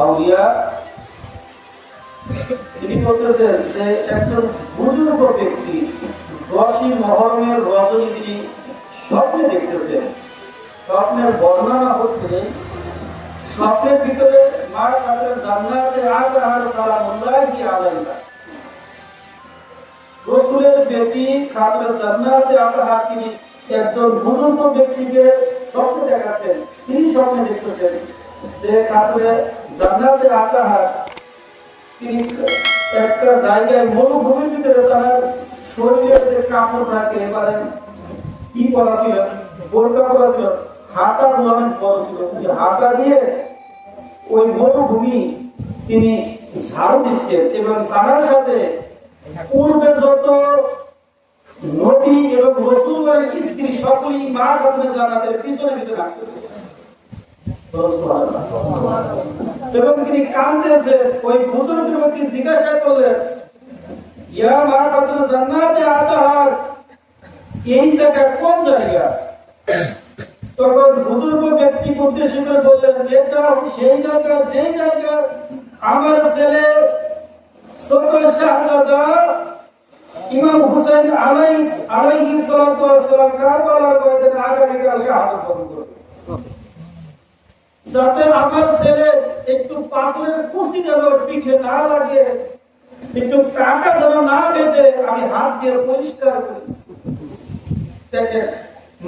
আউলিয়া, তিনি বলতেছেন যে একজন বুজুর্গ ব্যক্তি দশই মহরমের রজনী তিনি স্বপ্নে দেখতেছেন। স্বপ্নের বর্ণনা হচ্ছে, স্বপ্নের ভিতরে মা তাদের জান্নাতে আগ্রাহার সালামুল্লাহি আলাইহা রসুলের বেটি খাতরে জান্নাতে আগ্রাহা তিনি একজন বুজুর্গ ব্যক্তিকে স্বপ্নে দেখাচ্ছেন, তিনি স্বপ্নে দেখতেছেন যে খাতরে জান্নাতে আগ্রাহা তিনি একটা জায়গায় মরুভূমির ভিতরে তার শরীরের যে কাপড় থাকে, এবারে কি করা ছিল? বোরকা করা ছিল, হাতা দোলান বড় ছিল। হাতা দিয়ে ওই মরুভূমি তিনি ঝাড়ু দিচ্ছেন এবং তার সাথে পূর্বে যত নদী এবং রসুলের স্ত্রী সকলেই মা কাছে জানাতের পিছনে পিছনে আসতেছে এবং তিনি কাঁদতেছে ওই বুজুর্গ ব্যক্তি জিজ্ঞাসা করলেন, ইয়া মা কাছে জান্নাতে আতাহার? এই জায়গা কোন জায়গা? তখন বুজুর্গ ব্যক্তি উদ্দেশ্য করে বললেন এটা সেই জায়গা যেই জায়গা আমার ছেলে ছোট শাহজাদা ইমাম হুসেন আলাই আলাইহি সালাতু ওয়াসসালাম কারবালার ময়দানে আগামীকাল শাহাদত বরণ করবে। যাতে আমার ছেলে একটু পাথরের কুচি যেন পিঠে না লাগে, একটু কাটা যেন না বেঁধে আমি হাত দিয়ে পরিষ্কার করি।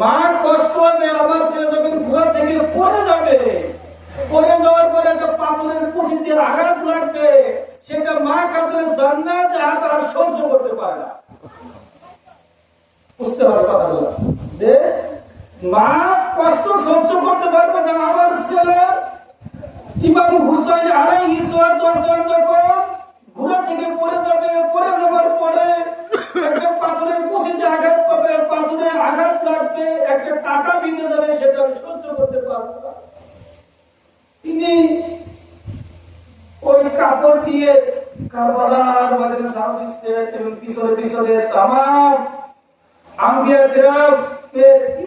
মা কষ্ট হবে আমার ছেলে যখন ঘোড়া থেকে পড়ে যাবে, পড়ে যাওয়ার পরে একটা পাথরের কুচি দিয়ে আঘাত লাগবে, সেটা মা কাতরে জান্নাত হাত আর সহ্য করতে পারে না। বুঝতে হবে কথাগুলো? যে মা কষ্ট সহ্য করতে পারবে না আমার ইমাম হুসাইন আলাই ইসলাম যখন ঘোড়া থেকে পড়ে যাবে, পড়ে যাওয়ার পরে একটা পাথরের কুচিতে আঘাত পাবে পাথরে আঘাত লাগবে, একটা টাকা বিঁধে যাবে, সেটা সহ্য করতে পারব তিনি ওই কাপড় দিয়ে কারবালার বাজারে সাহায্য দিচ্ছে এবং পিছনে পিছনে তামাম আম্বিয়া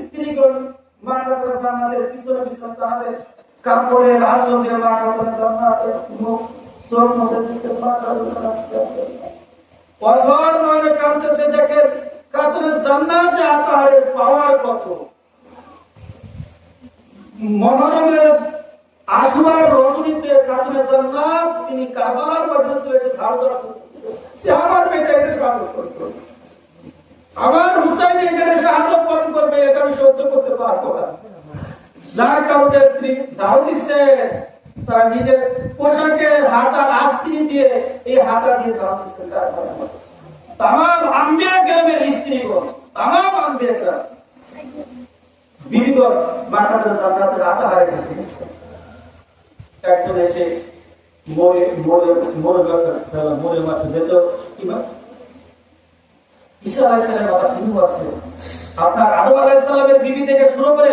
স্ত্রীগণ মাথা করে পিছনে পিছনে তাদের কাপড়ের আসল নয়, কাঁদতেছে দেখেন কাতরে জান্নাতে আতাহারের পাওয়ার কত? মহরমের আসমার রজনীতে কাতরে জান্নাত, তিনি কারবালার মধ্যে ঝাড় দেওয়া যে আমার বেটা এটা স্বাগত করতো আমার হুসাইন এখানে সাহায্য পালন করবে, এটা আমি সহ্য করতে পারব না। যার কারণে তিনি নিজের পোশাকে হাতার আস্ত্রি দিয়ে এই হাতা দিয়ে ঝাড় দিচ্ছে তাম আম্বিয়া গ্রামের স্ত্রীগণ তাম আম্বিয়া গ্রাম। আতা হারে গেছে। একজন এসে মরে মরে মরে গেছে মরে যেত ঈসা আছে আপনার আদম আলাইসালামের বিবি থেকে শুরু করে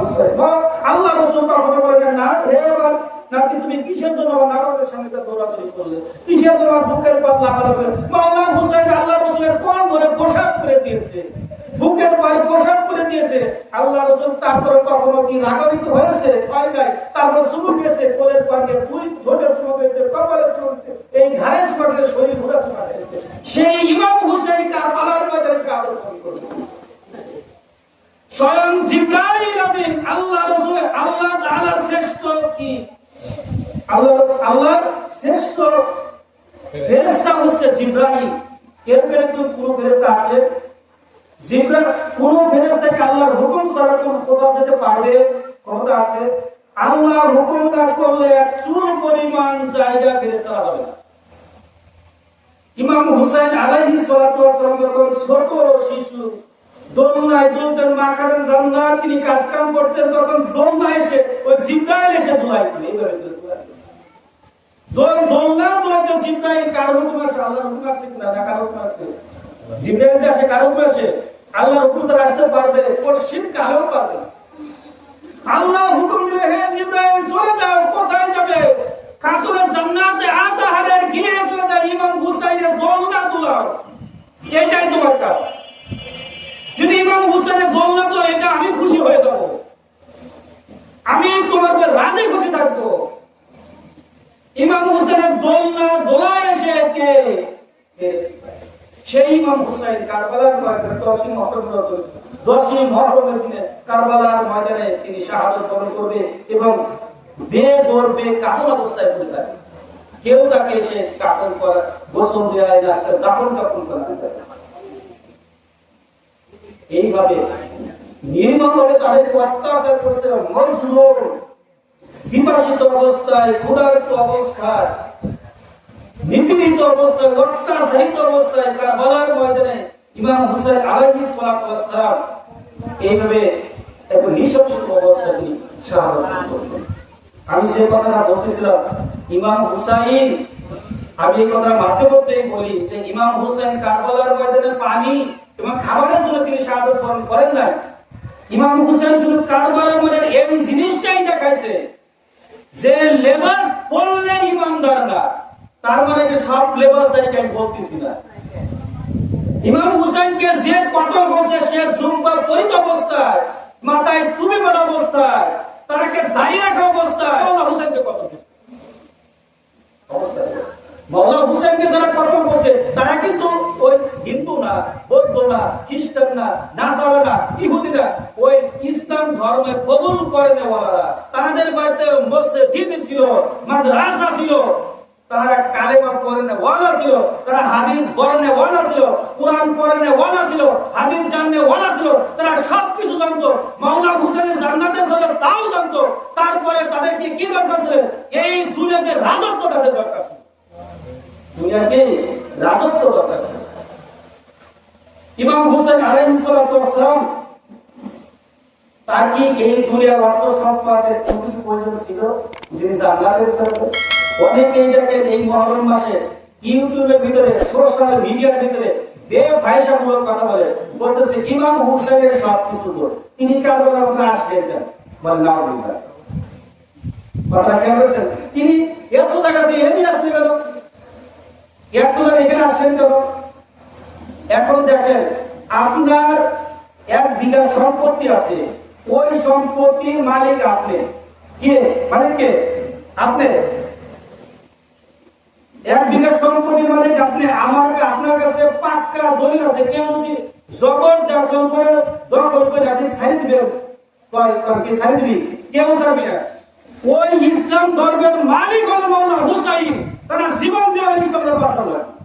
হুসাইন। আল্লাহ রসুল না, হে আমার নাকি তুমি কিসের জন্য নামাজের সামনে দোয়া শেষ করলে? কিসের জন্য বুকের পর লাভালাভি মাওলা হুসাইন আল্লাহ রসুলের কোন ধরে পোশাক করে দিয়েছে। বুকের পায়ে পোশাক করে দিয়েছে। আল্লাহ রসুল তারপরে কখনো কি রাগান্বিত হয়েছে? হয় নাই। তারপর শুরু গেছে কোলের পাকে দুই ঠোঁটের সময় হয়েছে সময় হয়েছে, এই ঘাড়ের সময় শরীর ঘোরা হয়েছে। সেই ইমাম হুসেন কারবালার ময়দানে সে আদর করবে স্বয়ং জিব্রাইল আমিন, আল্লাহ রসুল আল্লাহ তাআলার শ্রেষ্ঠ কি? আল্লাহ আল্লাহ শ্রেষ্ঠ ফেরেস্তা হচ্ছে জিব্রাহিম এর পেরে তো কোন ফেরেস্তা আছে। জিব্রা, কোন ফেরেস্তাকে আল্লাহর হুকুম ছাড়া কোন কোথাও যেতে পারবে? ক্ষমতা আছে। আল্লাহর হুকুম না করলে চুল পরিমাণ জায়গা ফেরেস্তা হবে না। ইমাম হুসাইন আলাইহি সালাতু ওয়াসালাম যখন ছোট শিশু দোলনায় দুলতেন, মা কারণ জান্নাত তিনি কাজ কাম করতেন, তখন দোলনা এসে, ওই জিব্রাইল এসে দোলাই দিল এইভাবে কার হুকুম আল্লাহ হুকুম দিলে, হে কোথায় যাবে? কাতুরে জান্নাতে আতাহারে গিয়ে চলে যায় ইমাম হুসাইনের দোলনা এটাই তোমার কাজ। ইমাম হুসাইনের দোলনা তোলা এটা আমি খুশি হয়ে যাব। আমি তোমাকে রাজি খুশি থাকব। ইমাম হুসাইনের দোলনা দোলায় এসে কে? সেই ইমাম কারবালার ময়দানে দশই মহরম দশই মহরমের দিনে কারবালার ময়দানে তিনি শাহাদত বরণ করবে এবং বেগর্বে কাতল অবস্থায় পড়ে থাকে। কেউ তাকে এসে কাতল করা গোসল দেওয়া দাপন কাপন করা এইভাবে নির্মমভাবে তাদেরকে অত্যাচার করছে বিপাসিত অবস্থায়, ক্ষুধার্ত অবস্থায়, নিপীড়িত অবস্থায় অত্যাচারিত অবস্থায় ময়দানে ইমাম আলাইহিস এইভাবে আমি যে কথাটা বলতেছিলাম, ইমাম হুসাইন, আমি এই কথা মাঝে মধ্যেই বলি যে ইমাম হুসাইন কারবালার ময়দানে পানি এবং খাবারের জন্য তিনি শাহাদত বরণ করেন না ইমাম হুসেন শুধু কারবারের মধ্যে এই জিনিসটাই দেখাইছে যে লেবাস বললে ইমানদার না তার মানে যে সব লেবাস দাঁড়িয়ে আমি বলতেছি না। ইমাম হুসেনকে যে কত বসে সে জুম্বা পরিত অবস্থায় মাথায় টুপি পরা অবস্থায় তাকে দাঁড়িয়ে রাখা অবস্থায় মাওলা হুসাইনকে কত বসে মাওলা হুসাইনকে যারা কত বসে তারা কিন্তু ওই হিন্দু না বৌদ্ধ না খ্রিস্টান না নাসারা না ইহুদি না ওই ইসলাম ধর্মে কবুল করে নেওয়ারা। তাদের বাড়িতে মসজিদ ছিল, মাদ্রাসা ছিল, তারা কালেমা তারপরে তাদেরকে কি দরকার ছিল? এই দুনিয়াতে রাজত্ব তাদের দরকার দুনিয়াকে রাজত্ব দরকার তার কি এই দুনিয়ার অর্থ সম্পদের কিছু প্রয়োজন ছিল যিনি সাথে অনেকে দেখেন এই মহরম মাসে ইউটিউবের ভিতরে সোশ্যাল মিডিয়ার ভিতরে কথা বলে। বলতেছে, ইমাম সব কিছু তিনি কারবালার মধ্যে আসলেন কেন? বলে, না কথা কেন তিনি, এত কেন? এত এখানে আসলেন কেন? এখন দেখেন, আপনার এক বিঘা সম্পত্তি আছে। ওই সম্পত্তির মালিক আপনি। কে? মালিক কে? আপনি। এক বিঘা সম্পত্তির মালিক আপনি। আমার আপনার কাছে পাক্কা দলিল আছে। কেউ যদি জবর দখল করে দখল করে আপনি কয় কয়, কি ছাড়ি দিবি? কেউ না। ওই ইসলাম ধর্মের মালিক হলো মাওলানা হুসাইন। তারা জীবন দিয়ে ইসলামের বাঁচালো